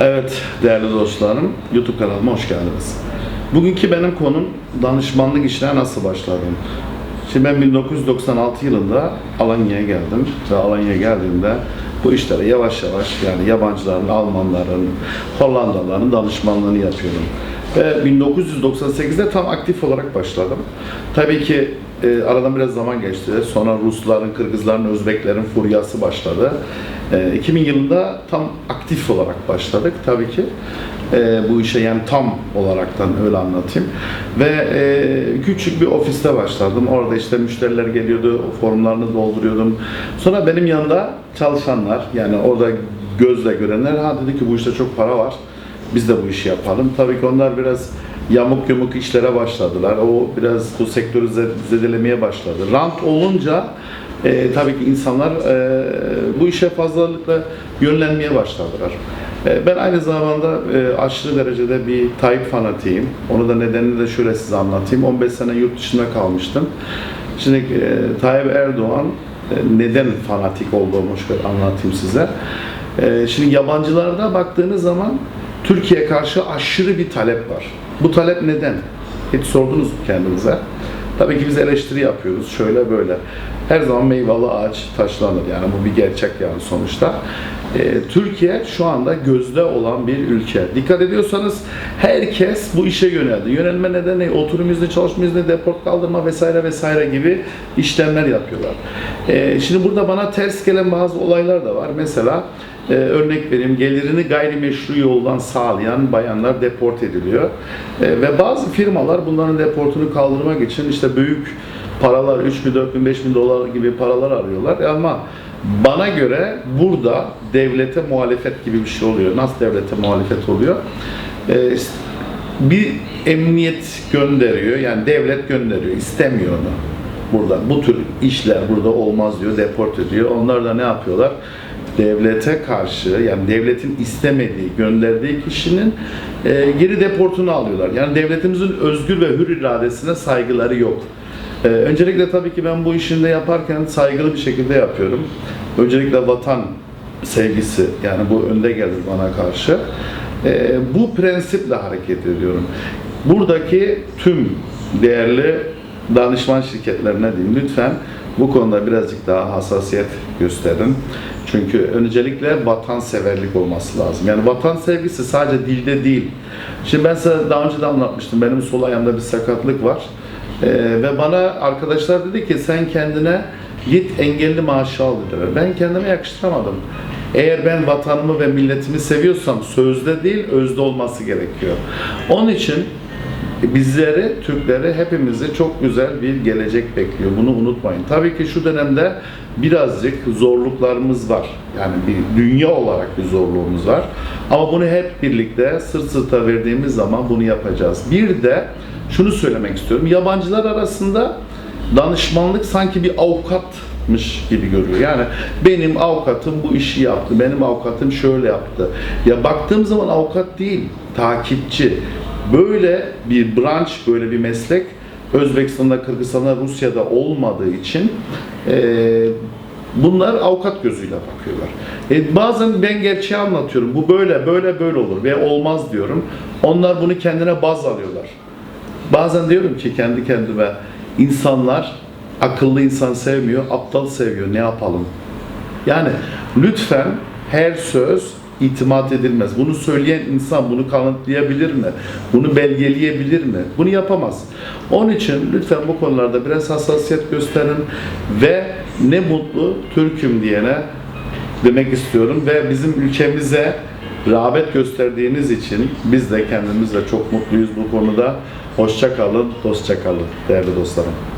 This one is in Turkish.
Evet değerli dostlarım, YouTube kanalıma hoş geldiniz. Bugünkü benim konum danışmanlık işine nasıl başladım. Şimdi ben 1996 yılında Alanya'ya geldim ve Alanya'ya geldiğimde bu işlere yavaş yavaş yani yabancıların, Almanların, Hollandalıların danışmanlığını yapıyorum. Ve 1998'de tam aktif olarak başladım. Tabii ki e, aradan biraz zaman geçti. Sonra Rusların, Kırgızların, Özbeklerin furyası başladı. E, 2000 yılında tam aktif olarak başladık tabii ki. E, bu işe yani tam olaraktan öyle anlatayım. Ve e, küçük bir ofiste başladım. Orada işte müşteriler geliyordu, formlarını dolduruyordum. Sonra benim yanında çalışanlar yani orada gözle görenler ha dedi ki bu işte çok para var. Biz de bu işi yapalım. Tabii ki onlar biraz yamuk yumuk işlere başladılar. O biraz bu sektörü ze- zedelemeye başladı. Rant olunca e, tabii ki insanlar e, bu işe fazlalıkla yönlenmeye başladılar. E, ben aynı zamanda e, aşırı derecede bir Tayyip fanatiyim. Onu da nedenini de şöyle size anlatayım. 15 sene yurt dışında kalmıştım. Şimdi e, Tayyip Erdoğan e, neden fanatik olduğumu şöyle anlatayım size. E, şimdi yabancılarda baktığınız zaman Türkiye karşı aşırı bir talep var. Bu talep neden? Hiç sordunuz mu kendinize? Tabii ki biz eleştiri yapıyoruz. Şöyle böyle. Her zaman meyveli ağaç taşlanır. Yani bu bir gerçek yani sonuçta. Ee, Türkiye şu anda gözde olan bir ülke. Dikkat ediyorsanız herkes bu işe yöneldi. Yönelme nedeni oturum izni, çalışma izni, deport kaldırma vesaire vesaire gibi işlemler yapıyorlar. Ee, şimdi burada bana ters gelen bazı olaylar da var. Mesela ee, örnek vereyim gelirini gayrimeşru yoldan sağlayan bayanlar deport ediliyor. Ee, ve bazı firmalar bunların deportunu kaldırmak için işte büyük paralar 3 bin, 4 bin, 5 bin dolar gibi paralar arıyorlar. Ama bana göre burada devlete muhalefet gibi bir şey oluyor. Nasıl devlete muhalefet oluyor? Ee, bir emniyet gönderiyor yani devlet gönderiyor istemiyor onu burada bu tür işler burada olmaz diyor deport ediyor. Onlar da ne yapıyorlar? Devlete karşı yani devletin istemediği gönderdiği kişinin e, geri deportunu alıyorlar. Yani devletimizin özgür ve hür iradesine saygıları yok. E, öncelikle tabii ki ben bu işini de yaparken saygılı bir şekilde yapıyorum. Öncelikle vatan sevgisi yani bu önde gelir bana karşı. E, bu prensiple hareket ediyorum. Buradaki tüm değerli danışman şirketlerine diyeyim lütfen bu konuda birazcık daha hassasiyet gösterin. Çünkü öncelikle vatanseverlik olması lazım. Yani vatan sevgisi sadece dilde değil. Şimdi ben size daha önce de anlatmıştım. Benim sol ayağımda bir sakatlık var. Ee, ve bana arkadaşlar dedi ki sen kendine git engelli maaşı al dediler. Ben kendime yakıştıramadım. Eğer ben vatanımı ve milletimi seviyorsam sözde değil özde olması gerekiyor. Onun için bizleri, Türkleri, hepimizi çok güzel bir gelecek bekliyor. Bunu unutmayın. Tabii ki şu dönemde birazcık zorluklarımız var. Yani bir dünya olarak bir zorluğumuz var. Ama bunu hep birlikte sırt sırta verdiğimiz zaman bunu yapacağız. Bir de şunu söylemek istiyorum. Yabancılar arasında danışmanlık sanki bir avukatmış gibi görüyor. Yani benim avukatım bu işi yaptı, benim avukatım şöyle yaptı. Ya baktığım zaman avukat değil, takipçi. Böyle bir branş, böyle bir meslek Özbekistan'da, Kırgızistan'da, Rusya'da olmadığı için eee Bunlar avukat gözüyle bakıyorlar. E, bazen ben gerçeği anlatıyorum. Bu böyle, böyle, böyle olur ve olmaz diyorum. Onlar bunu kendine baz alıyorlar. Bazen diyorum ki kendi kendime insanlar akıllı insan sevmiyor, aptal seviyor. Ne yapalım? Yani lütfen her söz itimat edilmez. Bunu söyleyen insan bunu kanıtlayabilir mi? Bunu belgeleyebilir mi? Bunu yapamaz. Onun için lütfen bu konularda biraz hassasiyet gösterin ve ne mutlu Türk'üm diyene demek istiyorum ve bizim ülkemize rağbet gösterdiğiniz için biz de kendimizle çok mutluyuz bu konuda. Hoşça kalın, dostça kalın değerli dostlarım.